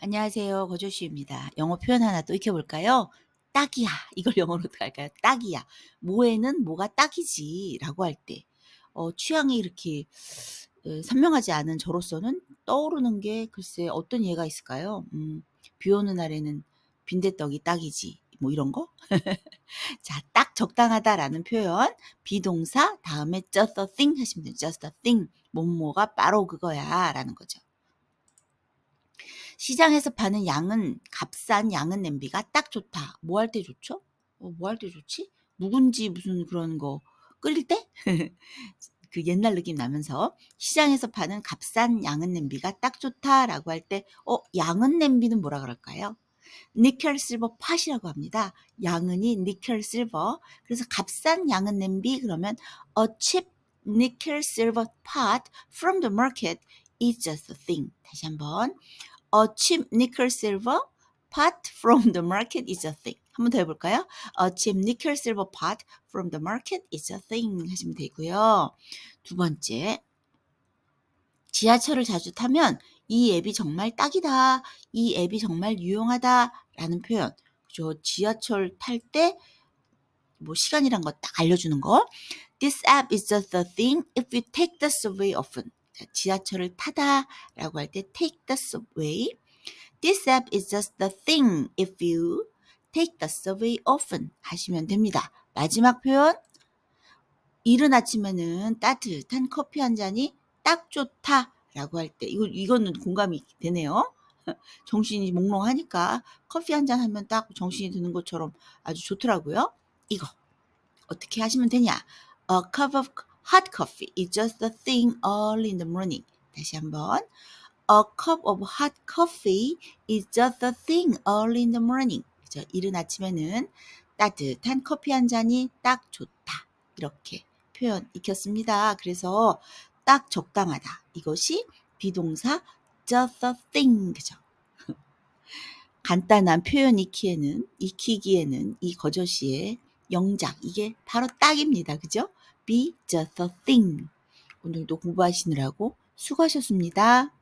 안녕하세요. 거조씨입니다. 영어 표현 하나 또 익혀볼까요? 딱이야. 이걸 영어로 할까요? 딱이야. 뭐에는 뭐가 딱이지. 라고 할 때, 어, 취향이 이렇게 에, 선명하지 않은 저로서는 떠오르는 게 글쎄 어떤 예가 있을까요? 음, 비 오는 날에는 빈대떡이 딱이지. 뭐 이런 거? 자, 딱 적당하다라는 표현. 비동사 다음에 just a thing 하시면 돼요. just a thing. 뭐뭐가 바로 그거야. 라는 거죠. 시장에서 파는 양은 값싼 양은 냄비가 딱 좋다. 뭐 할 때 좋죠? 어, 뭐 할 때 좋지? 묵은지 무슨 그런 거 끓일 때? 그 옛날 느낌 나면서 시장에서 파는 값싼 양은 냄비가 딱 좋다라고 할 때, 어, 양은 냄비는 뭐라 그럴까요? 니켈 실버 팟이라고 합니다. 양은이 니켈 실버. 그래서 값싼 양은 냄비 그러면 a cheap nickel silver pot from the market is just a thing. 다시 한번 a cheap nickel silver pot from the market is a thing. 한 번 더 해볼까요? A cheap nickel silver pot from the market is a thing 하시면 되고요. 두 번째, 지하철을 자주 타면 이 앱이 정말 딱이다. 이 앱이 정말 유용하다. 라는 표현. 그죠? 지하철 탈 때 뭐 시간이란 거 딱 알려주는 거. This app is just a thing if you take the subway often. 자, 지하철을 타다 라고 할 때 take the subway. This app is just the thing if you take the subway often 하시면 됩니다. 마지막 표현. 이른 아침에는 따뜻한 커피 한 잔이 딱 좋다 라고 할 때, 이거, 이거는 공감이 되네요. 정신이 몽롱하니까 커피 한 잔 하면 딱 정신이 드는 것처럼 아주 좋더라고요. 이거. 어떻게 하시면 되냐? A cup of hot coffee is just a thing early in the morning. 다시 한번. A cup of hot coffee is just a thing early in the morning. 그죠? 이른 아침에는 따뜻한 커피 한 잔이 딱 좋다. 이렇게 표현 익혔습니다. 그래서 딱 적당하다. 이것이 비동사 just a thing. 그죠? 간단한 표현 익히에는, 익히기에는 이 거저시의 영작, 이게 바로 딱입니다. 그죠? Be just a thing. 오늘도 공부하시느라고 수고하셨습니다.